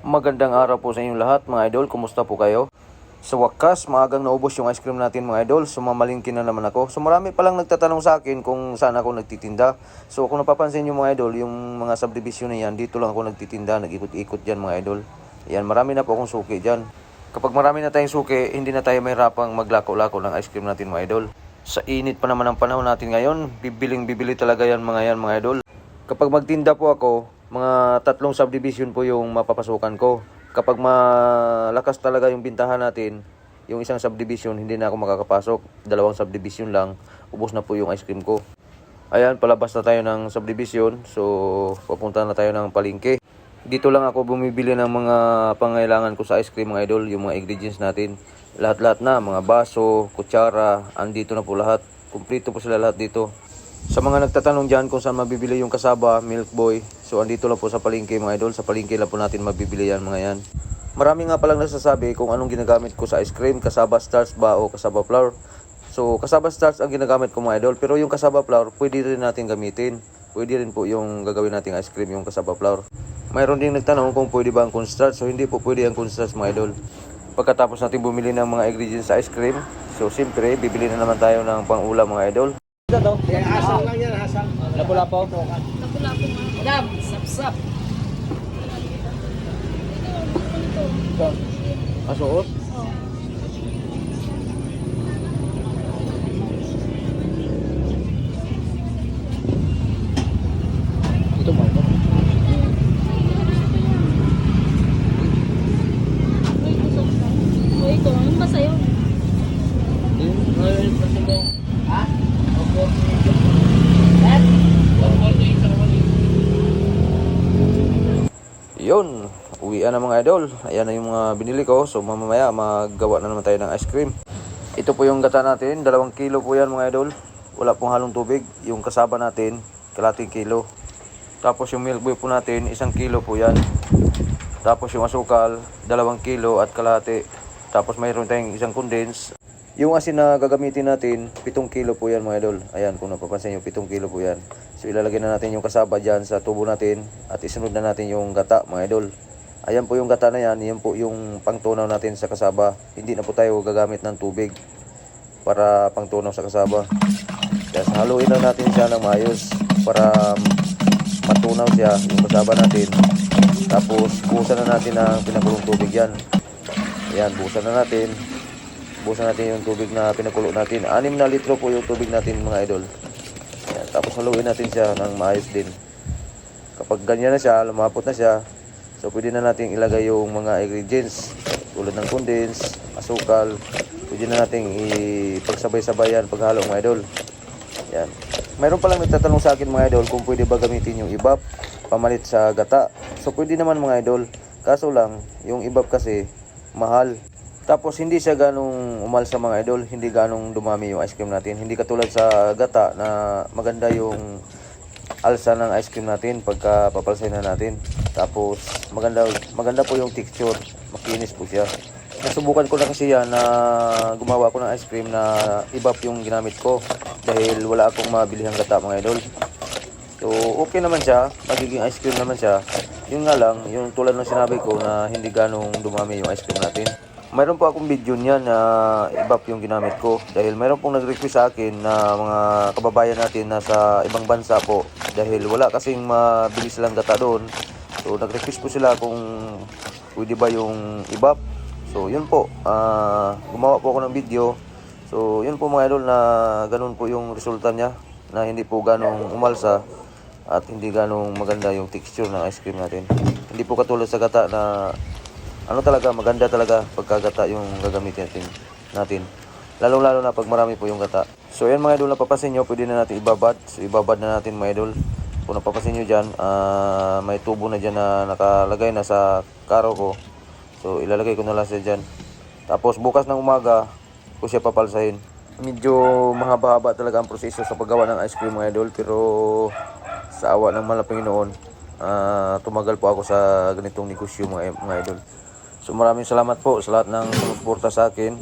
Magandang araw po sa inyong lahat mga idol. Kumusta po kayo? Sa wakas, maagang naubos yung ice cream natin mga idol. Sumamalingkin na naman ako. So marami palang nagtatanong sa akin kung saan ako nagtitinda. So kung napapansin nyo mga idol, yung mga subdivision na yan, dito lang ako nagtitinda. Nag-ikot-ikot dyan mga idol. Yan, marami na po akong suki dyan. Kapag marami na tayong suki, hindi na tayo mahirapang maglako-lako ng ice cream natin mga idol. Sa init pa naman ang panahon natin ngayon, bibiling bibili talaga yan mga yan mga idol. Kapag magtinda po ako, mga tatlong subdivision po yung mapapasukan ko. Kapag malakas talaga yung bintahan natin, yung isang subdivision, hindi na ako makakapasok. Dalawang subdivision lang, ubos na po yung ice cream ko. Ayan, palabas na tayo ng subdivision. So, papunta na tayo ng palengke. Dito lang ako bumibili ng mga pangailangan ko sa ice cream mga idol, yung mga ingredients natin. Lahat-lahat na, mga baso, kutsara, andito na po lahat. Kumplito po sila lahat dito. Sa mga nagtatanong dyan kung saan mabibili yung kasaba, Milk Boy, so andito lang po sa palengke mga idol. Sa palengke lang po natin mabibili yan mga yan. Marami nga palang nasasabi kung anong ginagamit ko sa ice cream, kasaba starch ba o kasaba flour. So kasaba starch ang ginagamit ko mga idol, pero yung kasaba flour pwede rin natin gamitin. Pwede rin po yung gagawin nating ice cream yung kasaba flour. Mayroon din nagtanong kung pwede ba ang cornstarch. So hindi po pwede ang cornstarch mga idol. Pagkatapos natin bumili ng mga ingredients sa ice cream, so siyempre bibili na naman tayo ng pang-ulam mga idol. Asal lang yan, asal. Lapu-lapu mga. Madam, sap-sap. Asuot. Ito mo ito. Uy, gusto ko. Uy, ito. Ano ba sa'yo? Yun, uwian na mga idol. Ayan na yung mga binili ko. So mamamaya maggawa na naman tayo ng ice cream. Ito po yung gata natin. Dalawang kilo po yan mga idol. Wala pong halong tubig. Yung kasaba natin, kalating kilo. Tapos yung milk boy po natin, isang kilo po yan. Tapos yung asukal, dalawang kilo at kalahati. Tapos mayroon tayong isang condense. Yung asin na gagamitin natin, 7 kilo po yan mga idol. Ayan, kung napapansin nyo, 7 kilo po yan. So ilalagay na natin yung kasaba dyan sa tubo natin at isunod na natin yung gata mga idol. Ayan po yung gata na yan, yan po yung pangtunaw natin sa kasaba. Hindi na po tayo gagamit ng tubig para pangtunaw sa kasaba. Kaya haluin lang natin siya ng maayos para matunaw siya yung kasaba natin. Tapos buhusan na natin ng pinakulong tubig yan. Ayan, buhusan na natin. Buhusan natin yung tubig na pinakulo natin. 6 na litro po yung tubig natin mga idol. Ayan, tapos haluin natin siya ng maayos din. Kapag ganyan na siya, lumapot na siya, so pwede na natin ilagay yung mga ingredients tulad ng condense, asukal. Pwede na natin ipagsabay-sabayan paghalo mga idol. Yan. Mayroon palang nagtatanong sa akin mga idol kung pwede ba gamitin yung ibap pamalit sa gata. So pwede naman mga idol. Kaso lang, yung ibap kasi mahal. Tapos hindi siya ganong umal sa mga idol, hindi ganong dumami yung ice cream natin. Hindi katulad sa gata na maganda yung alsa ng ice cream natin pagka papalsay na natin. Tapos maganda maganda po yung texture, makinis po siya. Nasubukan ko na kasi yan na gumawa ako ng ice cream na ibap yung ginamit ko dahil wala akong mabilihang gata mga idol. So, okay naman siya. Magiging ice cream naman siya. Yun nga lang, yung tulad ng sinabi ko na hindi ganong dumami yung ice cream natin. Mayroon po akong video niyan na ibap yung ginamit ko. Dahil mayroon pong nag-request sa akin na mga kababayan natin na sa ibang bansa po. Dahil wala kasing mabilis silang gata doon. So, nag-request po sila kung pwede ba yung ibap. So, yun po. Ah, gumawa po ako ng video. So, yun po mga idol na ganun po yung resulta niya. Na hindi po ganong umalsa at hindi ganong maganda yung texture ng ice cream natin. Hindi po katulad sa gata na ano talaga, maganda talaga pagkagata yung gagamitin natin. natin. Lalong-lalo na pag marami po yung gata. So yan mga idol, napapasin nyo, pwede na natin ibabad. So ibabad na natin mga idol. Kung napapasin nyo dyan, ah, may tubo na dyan na nakalagay na sa karo ko. So ilalagay ko na lang siya dyan. Tapos bukas ng umaga, ko siya papalsahin. Medyo mahaba-haba talaga ang proseso sa paggawa ng ice cream mga idol. Pero sa awa ng malaping noon, ah, tumagal po ako sa ganitong negosyo mga, mga idol. So maraming salamat po sa lahat ng sumusuporta sa akin.